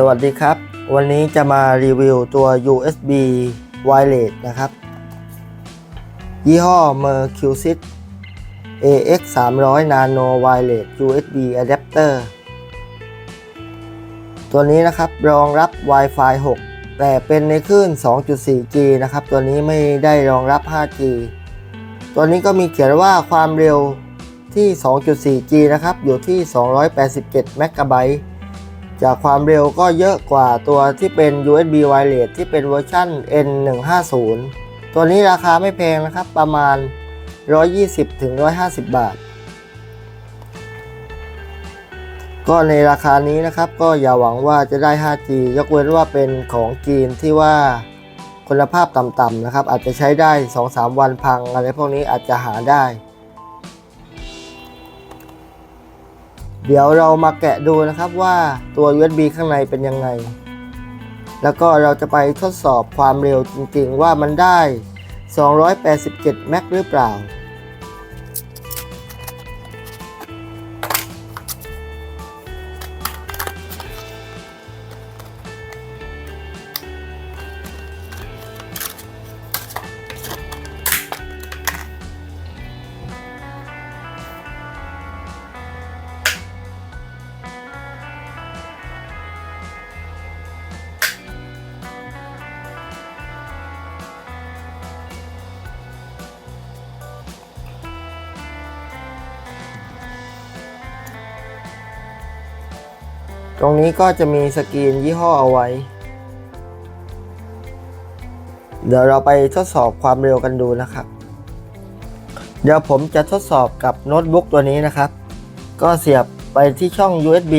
สวัสดีครับ วันนี้จะมารีวิวตัว USB Wireless นะครับ ยี่ห้อ Mercusit AX 300 Nano Wireless USB Adapter ตัวนี้นะครับรองรับ Wi-Fi 6 แต่เป็นในคลื่น 2.4G นะครับ ตัวนี้ไม่ได้รองรับ 5G ตัวนี้ก็มีเขียนว่าความเร็วที่ 2.4G นะครับ อยู่ที่ 287เมกะไบต์ จากความเร็วก็เยอะกว่าตัวที่เป็น USB Wireless ที่เป็นเวอร์ชัน N150 ตัวนี้ราคาไม่แพงนะครับ ประมาณ 120-150 บาท ก็ในราคานี้นะครับก็อย่าหวังว่าจะได้ 5G ยกเว้นว่าเป็นของจีนที่ว่าคุณภาพต่ำๆนะครับ อาจจะใช้ได้ 2-3 วันพังอะไรพวกนี้อาจจะหาได้ เดี๋ยวเรามาแกะดูนะครับว่าตัว USB ข้างในเป็นยังไง แล้วก็เราจะไปทดสอบความเร็วจริงๆ ว่ามันได้ 287 แมกหรือเปล่า ตรงนี้ก็จะมีสกรีนยี่ห้อเอาไว้ เดี๋ยวเราไปทดสอบความเร็วกันดูนะครับ เดี๋ยวผมจะทดสอบกับโน้ตบุ๊กตัวนี้นะครับ ก็เสียบไปที่ช่อง USB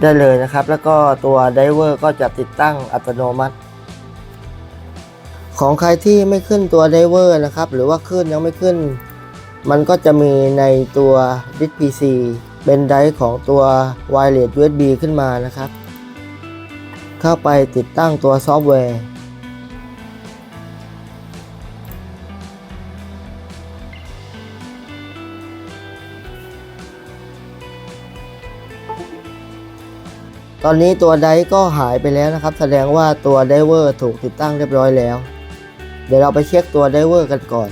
ได้เลยนะครับ แล้วก็ตัวไดเวอร์ก็จะติดตั้งอัตโนมัติ ของใครที่ไม่ขึ้นตัวไดเวอร์นะครับ หรือว่าขึ้นยังไม่ขึ้น มันก็จะมีในตัวดิส PC เป็นไดร์ของตัว Wireless USB ขึ้นมานะครับ เข้าไปติดตั้งตัวซอฟต์แวร์ ตอนนี้ตัวไดร์ก็หายไปแล้วนะครับ แสดงว่าตัวไดเวอร์ถูกติดตั้งเรียบร้อยแล้ว เดี๋ยวเราไปเช็คตัวไดเวอร์กันก่อน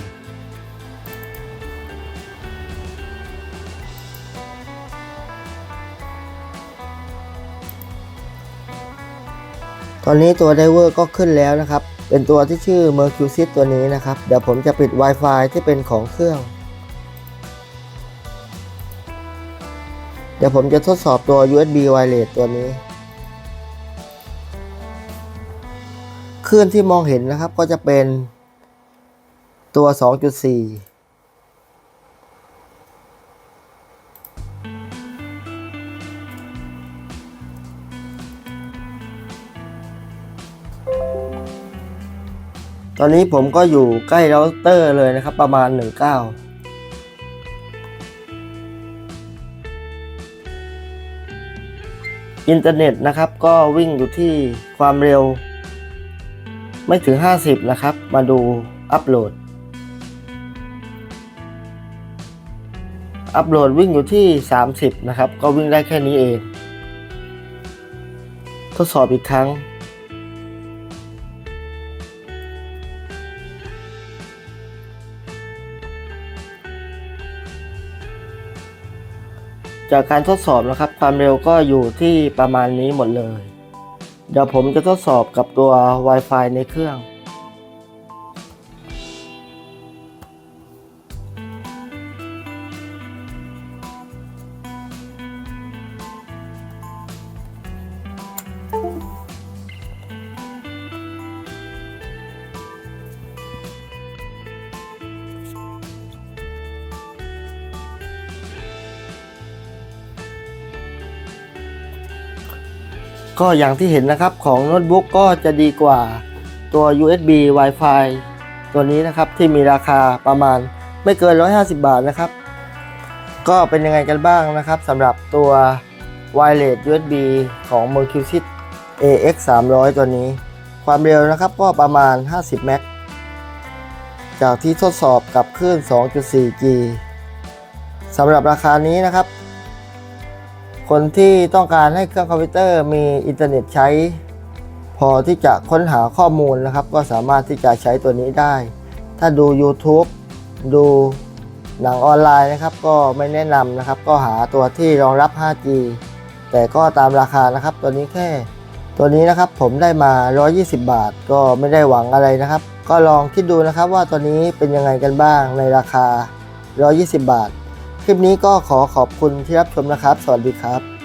ตอนนี้ตัวไดเวอร์ก็ขึ้นแล้วนะครับ เป็นตัวที่ชื่อ Mercusit ตัวนี้นะครับ เดี๋ยวผมจะปิด Wi-Fi ที่เป็นของเครื่อง เดี๋ยวผมจะทดสอบตัว USB Wireless ตัวนี้คลื่นที่มองเห็นนะครับก็จะเป็นตัว 2.4 ตอนนี้ผมก็อยู่ใกล้เราเตอร์เลยนะครับ ประมาณ 19อินเทอร์เน็ตนะครับก็วิ่งอยู่ที่ความเร็ว ไม่ถึง 50 นะครับ มาดูอัปโหลด อัปโหลดวิ่งอยู่ที่ 30 นะครับ ก็วิ่งได้แค่นี้เอง ทดสอบอีกครั้ง จากการทดสอบนะครับ ความเร็วก็อยู่ที่ประมาณนี้หมดเลย เดี๋ยวผมจะทดสอบกับตัว Wi-Fi ในเครื่อง ก็อย่างที่เห็นนะครับของโน้ตบุ๊กก็จะดีกว่าตัว USB Wi-Fi ตัวนี้นะครับที่มีราคาประมาณไม่เกิน 150 บาทนะครับ ก็เป็นยังไงกันบ้างนะครับสำหรับตัว Wireless USB ของ Mercusit AX 300 ตัวนี้ ความเร็วนะครับก็ประมาณ 50เมกจากที่ทดสอบกับคลื่น 2.4G สำหรับราคานี้นะครับ คนที่ต้องการให้เครื่องคอมพิวเตอร์มีอินเทอร์เน็ตใช้ พอที่จะค้นหาข้อมูลนะครับ ก็สามารถที่จะใช้ตัวนี้ได้ ถ้าดู YouTube ดูหนังออนไลน์นะครับ ก็ไม่แนะนำนะครับ ก็หาตัวที่รองรับ 5G แต่ก็ตามราคานะครับ ตัวนี้แค่ ตัวนี้นะครับผมได้มา 120 บาท ก็ไม่ได้หวังอะไรนะครับ ก็ลองคิดดูนะครับว่าตัวนี้เป็นยังไงกันบ้างในราคา 120 บาท ลิปนี้ก็ขอขอบคุณที่รับชมนะครับ สวัสดีครับ